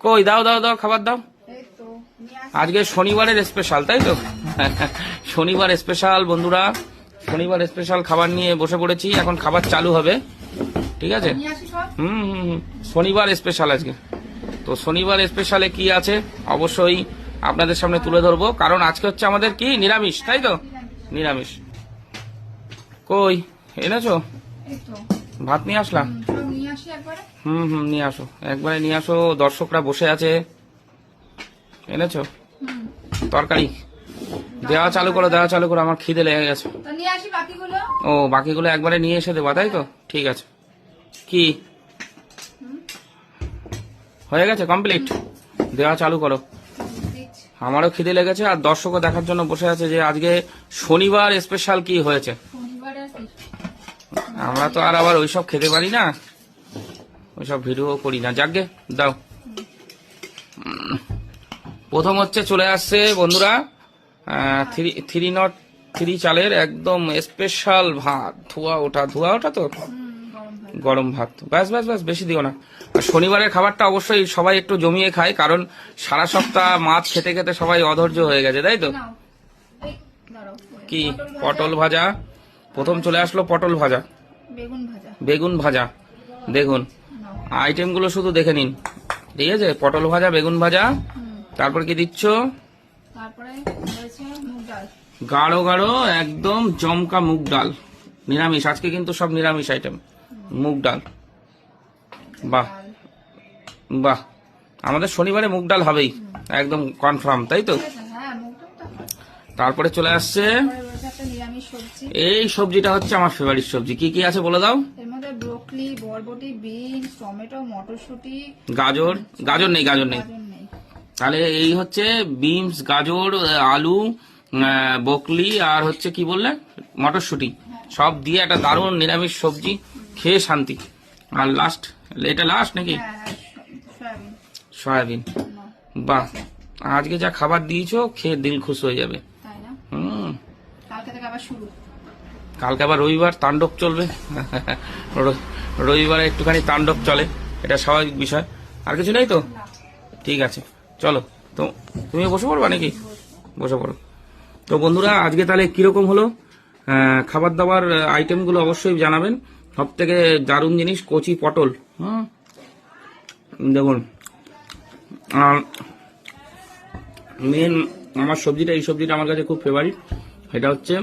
কই দাও দাও দাও খাবার দাও। আজকে শনিবারের স্পেশাল তাই তো? শনিবার স্পেশাল বন্ধুরা। শনিবার স্পেশাল খাবার নিয়ে বসে পড়েছি এখন খাবার চালু হবে। ঠিক আছে? হুম হুম। শনিবার স্পেশাল আজকে। তো শনিবার স্পেশালে কি আছে? অবশ্যই আপনাদের সামনে তুলে ধরবো। কারণ আজকে হচ্ছে আমাদের কি? নিরামিষ তাই তো? নিরামিষ। কই এনেছো? ভাত নিয়ে আসলাম হুম, হুম নিয়ে আসো। একবারে নিয়ে আসো দর্শকরা বসে আছে। এনেছো? তরকারি? দেওয়া চালু করো দেওয়া চালু করো আমার খিদে লেগে গেছে। ও বাকিগুলো একবারে নিয়ে এসে দেবা তাই তো? ঠিক আছে। কি? হয়ে গেছে কমপ্লিট? দেওয়া চালু করো। আমারও খিদে লেগেছে আর দর্শকও দেখার জন্য বসে আছে যে আজকে শনিবার স্পেশাল কি হয়েছে? আমরা তো আর আবার ওইসব খেতে পারি না। ওইসব ভিডিও করি না। যাকে দাও। প্রথম হচ্ছে চলে আসছে বন্ধুরা থ্রি থ্রি নট থ্রি চালের একদম স্পেশাল ভাত। ধোয়া ওঠা ধোয়া ওঠা তো? গরম ভাত ব্যাস ব্যাস ব্যাস বেশি দিও না। আর শনিবারের খাবারটা অবশ্যই সবাই একটু জমিয়ে খায় কারণ সারা সপ্তাহ মাছ খেতে খেতে সবাই অধৈর্য হয়ে গেছে তাই তো? কি? পটল ভাজা? প্রথম চলে আসলো পটল ভাজা। বেগুন ভাজা। বেগুন ভাজা। দেখুন। আইটেমগুলো শুধু দেখে নিন। ঠিক আছে? পটল ভাজা বেগুন ভাজা তারপর কি দিচ্ছ? গাঢ় গাঢ় একদম জমকা মুগ ডাল। নিরামিষ আজকে কিন্তু সব নিরামিষ আইটেম। মুগ ডাল। বাহ। বাহ। আমাদের শনিবারে মুগ ডাল হবেই। একদম কনফার্ম তাই তো? হ্যাঁ। তারপরে চলে আসছে এই সবজিটা হচ্ছে আমার ফেভারিট সবজি। কি কি আছে বলে দাও? ব্রোকলি বরবটি বিনস টমেটো মটরশুঁটি। গাজর? গাজর নেই গাজর নেই। তাহলে এই হচ্ছে বিনস গাজর আলু বকলি আর হচ্ছে কি বললে? মটরশুঁটি। সব দিয়ে একটা দারুণ নিরামিষ সবজি খেয়ে শান্তি। আর লাস্ট এটা লাস্ট নাকি? হ্যাঁ হ্যাঁ সয়াবিন। বাহ আজকে যা খাবার দিয়েছ খেয়ে দিল খুশ হয়ে যাবে। হুম। কালকে আবার রবিবার তাণ্ডব চলবে। রবিবারে একটুখানি তাণ্ডব চলে এটা স্বাভাবিক বিষয়। আর কিছু নেই তো? ঠিক আছে। চলো তো তুমি বসে পড়বা নাকি? বসে পড়ো। তো বন্ধুরা আজকে তাহলে কীরকম হলো? খাবার দাবার আইটেমগুলো অবশ্যই জানাবেন। সব থেকে দারুণ জিনিস কচি পটল। হুম? দেখুন। আর মেন আমার সবজিটা এই সবজিটা আমার কাছে খুব ফেভারিট এটা হচ্ছে